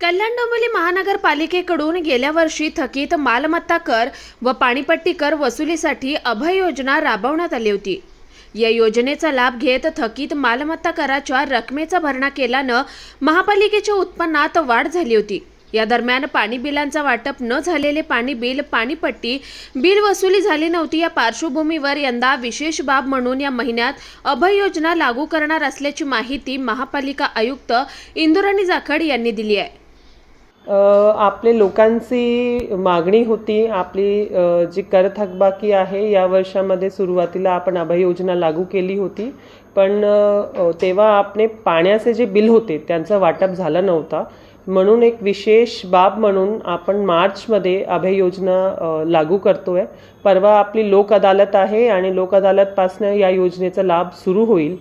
कल्याण डोंबिवली महानगरपालिकेकडून गेल्या वर्षी थकीत मालमत्ता कर व पाणीपट्टी कर वसुलीसाठी अभय योजना राबवण्यात आली होती. या योजनेचा लाभ घेत थकीत मालमत्ता कराच्या रकमेचा भरणा केल्यानं महापालिकेच्या उत्पन्नात वाढ झाली होती. या दरम्यान पाणी बिलांचा वाटप न झालेले पाणी बिल पाणीपट्टी बिल वसुली झाली नव्हती या पार्श्वभूमीवर यंदा विशेष बाब म्हणून या महिन्यात अभय योजना लागू करणार असल्याची माहिती महापालिका आयुक्त इंदुराणी जाखड यांनी दिली आहे. आपले लोकांची मागणी होती आपली जी कर थकबाकी आहे या वर्षामध्ये सुरुवातीला आपण अभय योजना लागू केली होती. पण तेव्हा आपले पाण्याचे जे बिल होते त्यांचं वाटप झालं नव्हता. म्हणून एक विशेष बाब म्हणून आपण मार्चमध्ये अभय योजना लागू लागू करतोय. परवा आपली लोक अदालत आहे आणि लोक अदालतपासनं या योजनेचा लाभ सुरू होईल.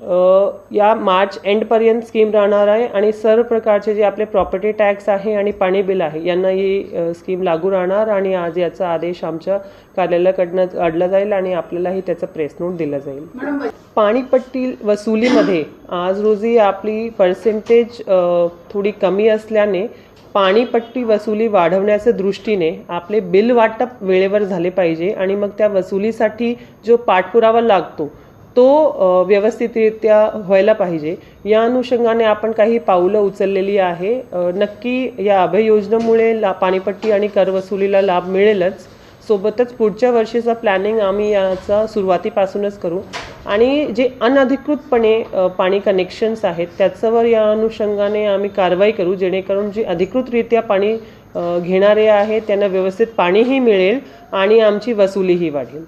या मार्च एंडपर्यंत स्कीम राहणार आहे आणि सर्व प्रकारचे जे आपले प्रॉपर्टी टॅक्स आहे आणि पाणी बिल आहे यांना ही स्कीम लागू राहणार आणि आज याचा आदेश आमच्या कार्यालयाकडनं अडला जाईल आणि आपल्यालाही त्याचा प्रेस नोट दिला जाईल. पाणीपट्टी वसुलीमध्ये आज रोजी आपली पर्सेंटेज थोडी कमी असल्याने पाणीपट्टी वसुली वाढवण्याच्या दृष्टीने आपले बिल वाटप वेळेवर झाले पाहिजे आणि मग त्या वसुलीसाठी जो पाठपुरावा लागतो तो व्यवस्थितरित्या व्हायला पाहिजे. या अनुषंगाने आपण काही पावलं उचललेली आहे. नक्की या अभय योजनेमुळे ला पाणीपट्टी आणि करवसुलीला लाभ मिळेलच. सोबतच पुढच्या वर्षीचा प्लॅनिंग आम्ही याचा सुरुवातीपासूनच करू. आणि जे अनधिकृतपणे पाणी कनेक्शन्स आहेत त्याच्यावर या अनुषंगाने आम्ही कारवाई करू. जेणेकरून जे अधिकृतरित्या पाणी घेणारे आहे त्यांना व्यवस्थित पाणीही मिळेल आणि आमची वसुलीही वाढेल.